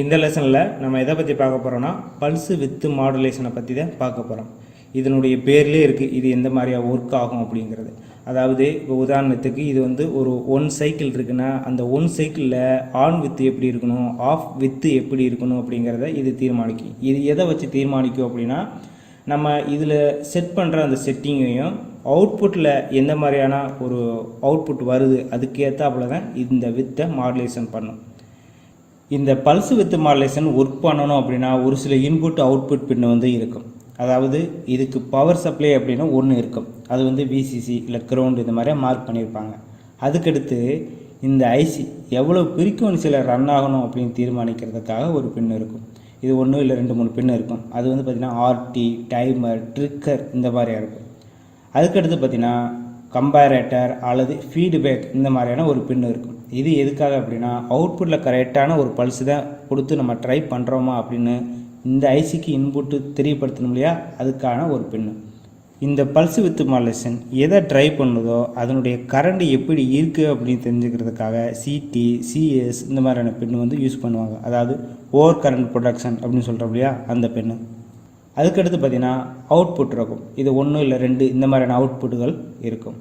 இந்த லெசனில் நம்ம எதை பற்றி பார்க்க போகிறோம்னா பல்ஸு வித்து மாடுலேஷனை பற்றி தான் பார்க்க போகிறோம் இதனுடைய பேர்லேயே இருக்குது இது எந்த மாதிரியாக ஒர்க் ஆகும் அப்படிங்கிறது. அதாவது இப்போ உதாரணத்துக்கு இது வந்து ஒரு ஒன் சைக்கிள் இருக்குன்னா அந்த ஒன் சைக்கிளில் ஆன் வித்து எப்படி இருக்கணும் ஆஃப் வித்து எப்படி இருக்கணும் அப்படிங்கிறத இது தீர்மானிக்கும். இது எதை வச்சு தீர்மானிக்கும் அப்படின்னா நம்ம இதில் செட் பண்ணுற அந்த செட்டிங்கையும் அவுட்புட்டில் எந்த மாதிரியான ஒரு அவுட்புட் வருது அதுக்கேற்றாப்புல தான் இந்த வித்தை மாடுலேஷன் பண்ணும். இந்த பல்ஸ் வித் மாடுலேஷன் ஒர்க் பண்ணணும் அப்படின்னா ஒரு சில இன்புட் அவுட்புட் பின் வந்து இருக்கும். அதாவது இதுக்கு பவர் சப்ளை அப்படின்னா ஒன்று இருக்கும். அது வந்து விசிசி இல்லை கிரவுண்ட் இந்த மாதிரி மார்க் பண்ணியிருப்பாங்க. அதுக்கடுத்து இந்த ஐசி எவ்வளோ ஃப்ரீக்குவன்சியில் ரன் ஆகணும் அப்படின்னு தீர்மானிக்கிறதுக்காக ஒரு பின் இருக்கும். இது ஒன்று இல்லை ரெண்டு மூணு பின் இருக்கும். அது வந்து பார்த்திங்கன்னா ஆர்டி டைமர் ட்ரிக்கர் இந்த மாதிரியா இருக்கும். அதுக்கடுத்து பார்த்தீங்கன்னா கம்பேரேட்டர் அல்லது ஃபீட்பேக் இந்த மாதிரியான ஒரு பின் இருக்கும். இது எதுக்காக அப்படின்னா அவுட்புட்டில் கரெக்டான ஒரு பல்ஸ் தான் கொடுத்து நம்ம ட்ரை பண்ணுறோமா அப்படின்னு இந்த ஐசிக்கு இன்புட்டு தெரியப்படுத்தணும் இல்லையா? அதுக்கான ஒரு பின்னு இந்த பல்ஸ் வித் மாலேஷன் எதை ட்ரை பண்ணுதோ அதனுடைய கரண்ட் எப்படி இருக்குது அப்படின்னு தெரிஞ்சுக்கிறதுக்காக சிடி சிஎஸ் இந்த மாதிரியான பெண்ணு வந்து யூஸ் பண்ணுவாங்க. அதாவது ஓவர் கரண்ட் ப்ரொடக்ஷன் அப்படின்னு சொல்கிறோம் இல்லையா? அந்த பென்னு அதுக்கடுத்து பார்த்தீங்கன்னா அவுட்புட் இருக்கும். இது ஒன்று இல்லை ரெண்டு இந்த மாதிரியான அவுட்புட்டுகள் இருக்கும்.